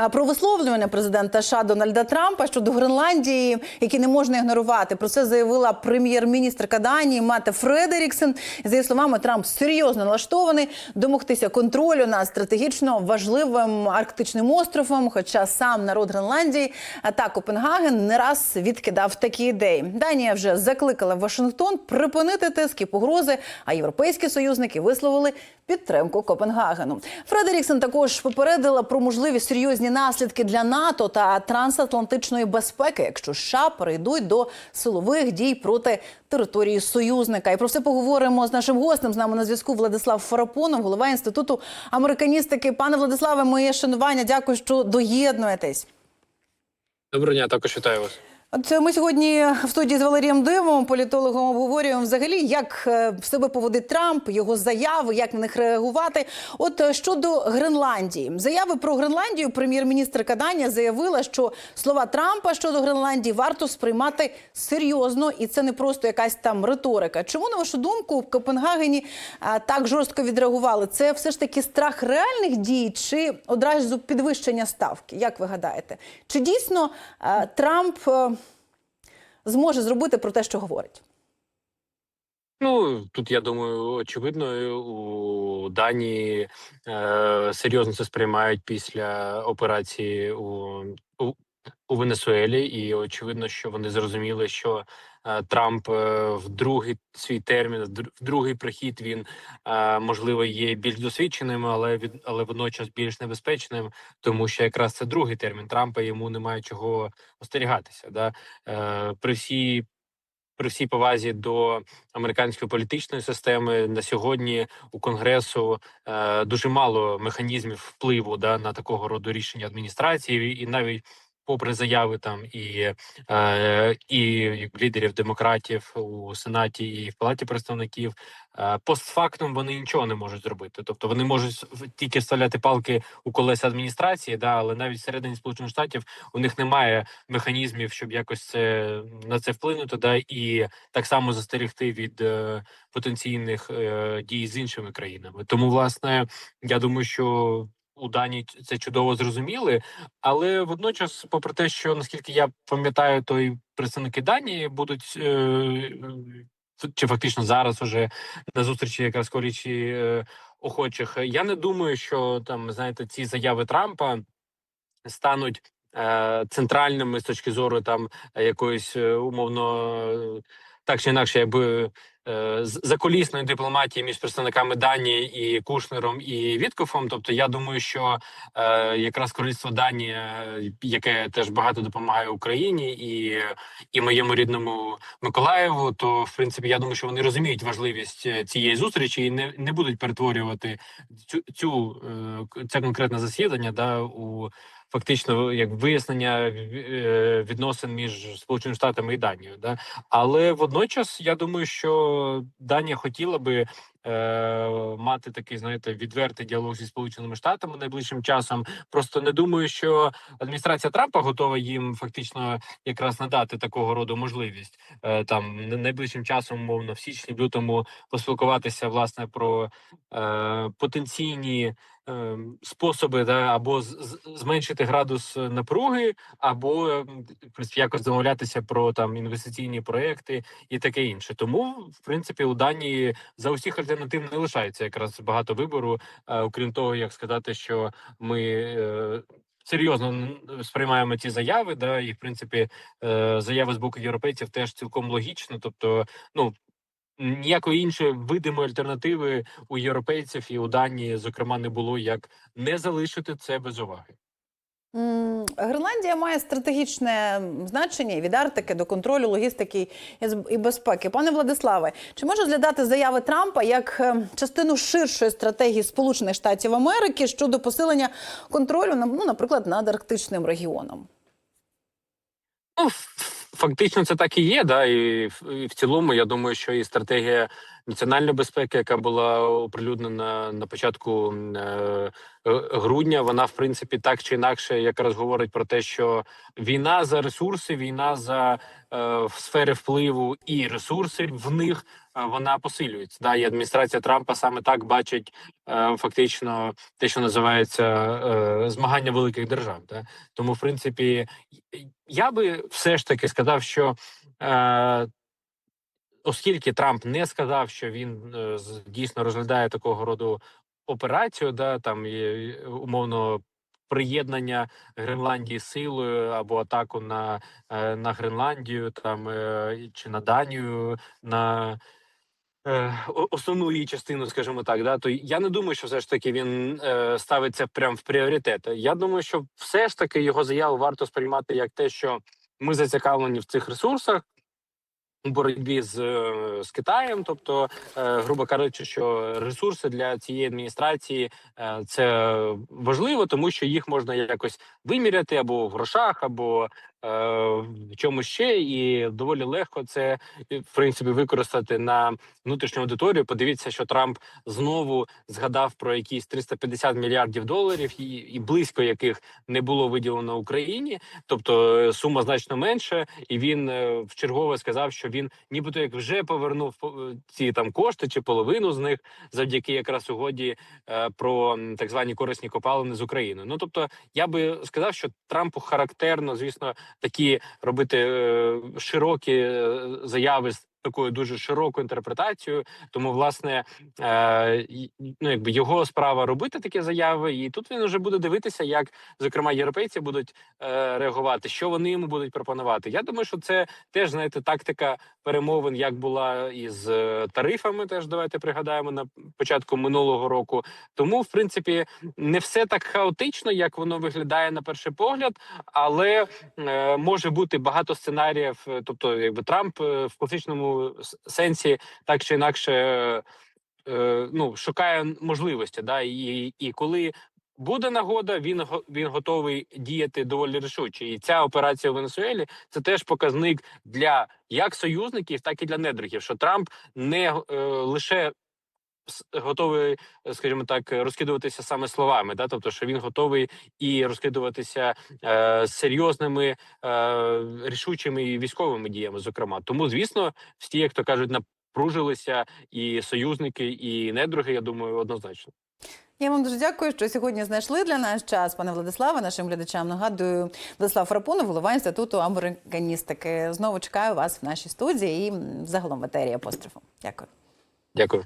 А Про висловлювання президента США Дональда Трампа щодо Гренландії, які не можна ігнорувати. Про це заявила прем'єр-міністрка Данії Мате Фредеріксен. За її словами, Трамп серйозно налаштований домогтися контролю над стратегічно важливим арктичним островом. Хоча сам народ Гренландії та Копенгаген не раз відкидав такі ідеї. Данія вже закликала Вашингтон припинити тиск і погрози. А європейські союзники висловили підтримку Копенгагену. Фредеріксен також попередила про можливі серйозні наслідки для НАТО та трансатлантичної безпеки, якщо США перейдуть до силових дій проти території союзника. І про все поговоримо з нашим гостем. З нами на зв'язку Владислав Фарапонов, голова інституту американістики. Пане Владиславе, моє шанування. Дякую, що доєднуєтесь. Доброго дня, також вітаю вас. От ми сьогодні в студії з Валерієм Дивом, політологом, обговорюємо взагалі, як е, себе поводить Трамп, його заяви, як на них реагувати. От е, щодо Гренландії, заяви про Гренландію, прем'єр-міністр Каданія заявила, що слова Трампа щодо Гренландії варто сприймати серйозно, і це не просто якась там риторика. Чому на вашу думку в Копенгагені е, так жорстко відреагували? Це все ж таки страх реальних дій чи одразу підвищення ставки? Як ви гадаєте? Чи дійсно Трамп? Зможе зробити про те, що говорить. Ну тут я думаю, очевидно, у Данії е, серйозно це сприймають після операції у, у, у Венесуелі, і очевидно, що вони зрозуміли, що е, Трамп е, в другий свій термін, в другий прихід він е, можливо є більш досвідченим, але від але водночас більш небезпечним, тому що якраз це другий термін Трампа. Йому немає чого остерігатися. Да? При всій при всій повазі до американської політичної системи на сьогодні у конгресу е, дуже мало механізмів впливу да на такого роду рішення адміністрації, і навіть попри заяви там і, е, і лідерів демократів у сенаті і в палаті представників, е, постфактум вони нічого не можуть зробити. Тобто вони можуть тільки вставляти палки у колеса адміністрації, да, але навіть всередині сполучених штатів у них немає механізмів, щоб якось це на це вплинути, да і так само застерегти від е, потенційних е, дій з іншими країнами. Тому, власне, я думаю, що у Данії це чудово зрозуміли, але водночас, попри те, що наскільки я пам'ятаю, то і представники Данії будуть. Е, чи фактично зараз уже на зустрічі якраз колічі е, охочих. Я не думаю, що там знаєте ці заяви Трампа стануть е, центральними з точки зору там якоїсь умовно так чи інакше, якби е, з- закулісної дипломатії між представниками Данії і Кушнером і Віткофом. Тобто, я думаю, що е, якраз королівство Данія, яке теж багато допомагає Україні і, і моєму рідному Миколаєву, то в принципі я думаю, що вони розуміють важливість е, цієї зустрічі і не, не будуть перетворювати цю цю е, це конкретне засідання да у фактично як вияснення е, відносин між Сполученими Штатами і Данією. Да? Але водночас я думаю, що Данія хотіла би е, мати такий, знаєте, відвертий діалог зі Сполученими Штатами найближчим часом. Просто не думаю, що адміністрація Трампа готова їм фактично якраз надати такого роду можливість е, там на- найближчим часом, умовно, в січні, лютому поспілкуватися власне про е, потенційні способи, да, або зменшити градус напруги, або м, в принципі, якось домовлятися про там інвестиційні проекти і таке інше. Тому, в принципі, у Данії за усіх альтернатив не лишається якраз багато вибору, е, окрім того, як сказати, що ми. Е, Серйозно сприймаємо ці заяви, да, і в принципі е, заяви з боку європейців теж цілком логічно. Тобто, ну ніякої іншої видимої альтернативи у європейців і у Данії, зокрема, не було як не залишити це без уваги. Гренландія має стратегічне значення від Арктики до контролю логістики і безпеки. Пане Владиславе, чи може розглядати заяви Трампа як е, частину ширшої стратегії Сполучених Штатів Америки щодо посилення контролю ну, наприклад, над арктичним регіоном? Ну, фактично, це так і є. Да, і, в- цілому, я думаю, що і стратегія національної безпеки, яка була оприлюднена на початку е, е, грудня, вона в принципі так чи інакше якраз говорить про те, що війна за ресурси, війна за е, сфери впливу і ресурси в них вона посилюється. Да, і адміністрація Трампа саме так бачить е, фактично те, що називається е, змагання великих держав. Да? Тому, в принципі, я би все ж таки сказав, що е, оскільки Трамп не сказав, що він е, дійсно розглядає такого роду операцію, да там умовно приєднання Гренландії силою або атаку на, е, на Гренландію, там е, чи на Данію на. Основну її частину, скажімо так, да то я не думаю, що все ж таки він ставить це прямо в пріоритет. Я думаю, що все ж таки його заяву варто сприймати як те, що ми зацікавлені в цих ресурсах у боротьбі з, е, з Китаєм, тобто, е, грубо кажучи, що ресурси для цієї адміністрації е, це важливо, тому що їх можна якось виміряти або в грошах, або в чомусь ще, і доволі легко це е, в принципі використати на внутрішню аудиторію. Подивіться, що Трамп знову згадав про якісь 350 мільярдів доларів, і, і близько яких не було виділено Україні, тобто е, сума значно менша, і він е, в чергове сказав, що він нібито як вже повернув е, ці там кошти чи половину з них завдяки якраз угоді е, про так звані корисні копалини з Україною. Ну тобто, я би сказав, що Трампу характерно, звісно, такі робити е, широкі е, заяви з такою дуже широкою інтерпретацією. Тому, власне, е, ну якби його справа робити такі заяви, і тут він вже буде дивитися, як зокрема європейці будуть е, реагувати, що вони йому будуть пропонувати. Я думаю, що це теж знаєте тактика перемовин, як була із е, тарифами. Теж давайте пригадаємо на початку минулого року. Тому, в принципі, не все так хаотично, як воно виглядає на перший погляд, але е, може бути багато сценаріїв. е, Тобто, якби Трамп е, в класичному с- сенсі так чи інакше. е, ну шукає можливості, да і, і коли буде нагода, він він готовий діяти доволі рішуче. І ця операція в Венесуелі це теж показник для як союзників, так і для недругів. Що Трамп не е, лише готовий, е, скажімо так, розкидуватися саме словами, да, тобто, що він готовий і розкидуватися е, серйозними е, рішучими і військовими діями. Зокрема, тому звісно, всі, як то кажуть, напружилися і союзники, і недруги. Я думаю, однозначно. Я вам дуже дякую, що сьогодні знайшли для нас час, пане Владиславе. Нашим глядачам нагадую Владислав Фрапонов, голова інституту американістики. Знову чекаю вас в нашій студії і загалом в етері апострофу. Дякую. Дякую.